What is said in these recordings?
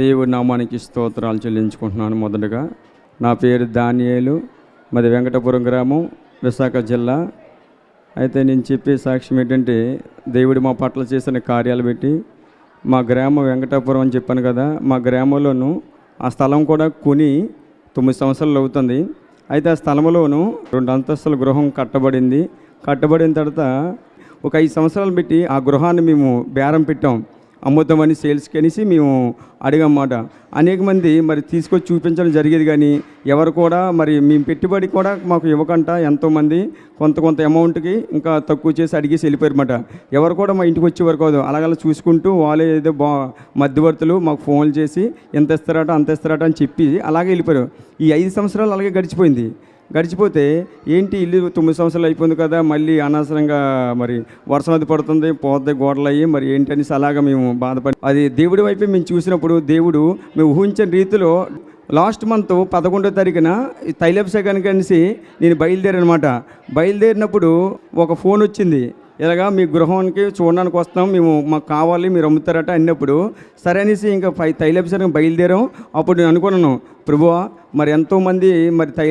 దేవుడి నామానికి స్తోత్రాలు చెల్లించుకుంటున్నాను మొదటగా. నా పేరు దానియేలు మాది వెంకటపురం గ్రామం విశాఖ జిల్లా. అయితే నేను చెప్పే సాక్ష్యం ఏంటంటే దేవుడు మా పట్ల చేసిన కార్యాలు పెట్టి మా గ్రామం వెంకటాపురం అని చెప్పాను కదా మా గ్రామంలోను ఆ స్థలం కూడా కొని తొమ్మిది సంవత్సరాలు అవుతుంది. అయితే ఆ స్థలంలోను రెండు అంతస్తుల గృహం కట్టబడింది. కట్టబడిన తర్వాత ఒక ఐదు సంవత్సరాలు పెట్టి ఆ గృహాన్ని మేము బేరం పెట్టాం. అమ్ముతామని సేల్స్కి అనేసి మేము అడిగమాట అనేక మంది మరి తీసుకొచ్చి చూపించడం జరిగేది కానీ ఎవరు కూడా మరి మేము పెట్టుబడి కూడా మాకు ఇవ్వకుండా ఎంతోమంది కొంత కొంత అమౌంట్కి ఇంకా తక్కువ చేసి అడిగేసి వెళ్ళిపోయారన్నమాట. ఎవరు కూడా మా ఇంటికి వచ్చేవారు కాదు. అలాగలా చూసుకుంటూ వాళ్ళే ఏదో బా మధ్యవర్తులు మాకు ఫోన్లు చేసి ఎంత ఇస్తారట అంత ఇస్తారట అని చెప్పి అలాగే వెళ్ళిపోయారు. ఈ ఐదు సంవత్సరాలు అలాగే గడిచిపోయింది. గడిచిపోతే ఏంటి ఇల్లు తొమ్మిది సంవత్సరాలు అయిపోయింది కదా మళ్ళీ అనవసరంగా మరి వర్షం అది పడుతుంది పోతే గోడలు అయ్యి మరి ఏంటి అనేసి అలాగా మేము బాధపడి అది దేవుడి వైపే మేము చూసినప్పుడు దేవుడు మేము ఊహించిన రీతిలో లాస్ట్ మంత్ పదకొండో తారీఖున ఈ తైలాభిషేకానికి అనేసి నేను బయలుదేరనమాట. బయలుదేరినప్పుడు ఒక ఫోన్ వచ్చింది. ఇలాగా మీ గృహానికి చూడడానికి వస్తాం మేము మాకు కావాలి మీరు అమ్ముతారట అన్నప్పుడు సరే అనేసి ఇంకా పై తైలాభిషేకం బయలుదేరాం. అప్పుడు నేను అనుకున్నాను ప్రభువా మరి ఎంతోమంది మరి తై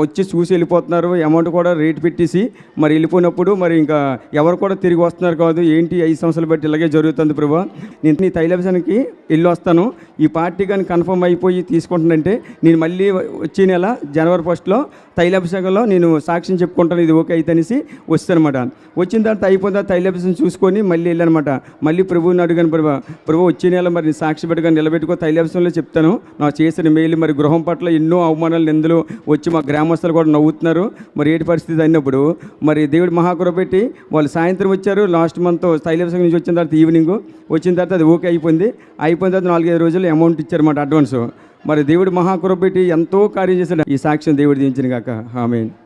వచ్చి చూసి వెళ్ళిపోతున్నారు అమౌంట్ కూడా రేట్ పెట్టేసి మరి వెళ్ళిపోయినప్పుడు మరి ఇంకా ఎవరు కూడా తిరిగి వస్తున్నారు కాదు ఏంటి ఐదు సంవత్సరాలు బట్టి ఇలాగే జరుగుతుంది ప్రభు నేను నీ తైలాభిషానికి వెళ్ళి వస్తాను. ఈ పార్టీ కానీ కన్ఫర్మ్ అయిపోయి తీసుకుంటానంటే నేను మళ్ళీ వచ్చే నెల జనవరి ఫస్ట్లో తైలాభిషేకంలో నేను సాక్ష్యం చెప్పుకుంటాను ఇది ఓకే అయితే అనేసి వస్తానమాట. వచ్చిన తర్వాత అయిపోయిన తర్వాత తైలాభిషేకం చూసుకొని మళ్ళీ వెళ్ళానమాట. మళ్ళీ ప్రభువుని అడిగాను ప్రభు ప్రభు వచ్చే నెల మరి సాక్షి పెట్టుకొని నిలబెట్టుకో తైలాభిషేకంలో చెప్తాను. నా చేసిన మేలు మరి గృహం పట్ల ఎన్నో అవమానాలు నిందలు వచ్చి మా గ్రామస్తులు కూడా నవ్వుతున్నారు. మరి ఏటి పరిస్థితి అయినప్పుడు మరి దేవుడు మహాకృప పెట్టి వాళ్ళు సాయంత్రం వచ్చారు. లాస్ట్ మంత్ తైలాభిషేకం నుంచి వచ్చిన తర్వాత ఈవినింగ్ వచ్చిన తర్వాత అది ఓకే అయిపోయింది. అయిపోయిన తర్వాత నాలుగైదు రోజులు అమౌంట్ ఇచ్చారన్నమాట అడ్వాన్స్. మరి దేవుడు మహాకృప పెట్టి ఎంతో కార్యం చేశాడు. ఈ సాక్ష్యం దేవుడు దించిన కాక ఆమె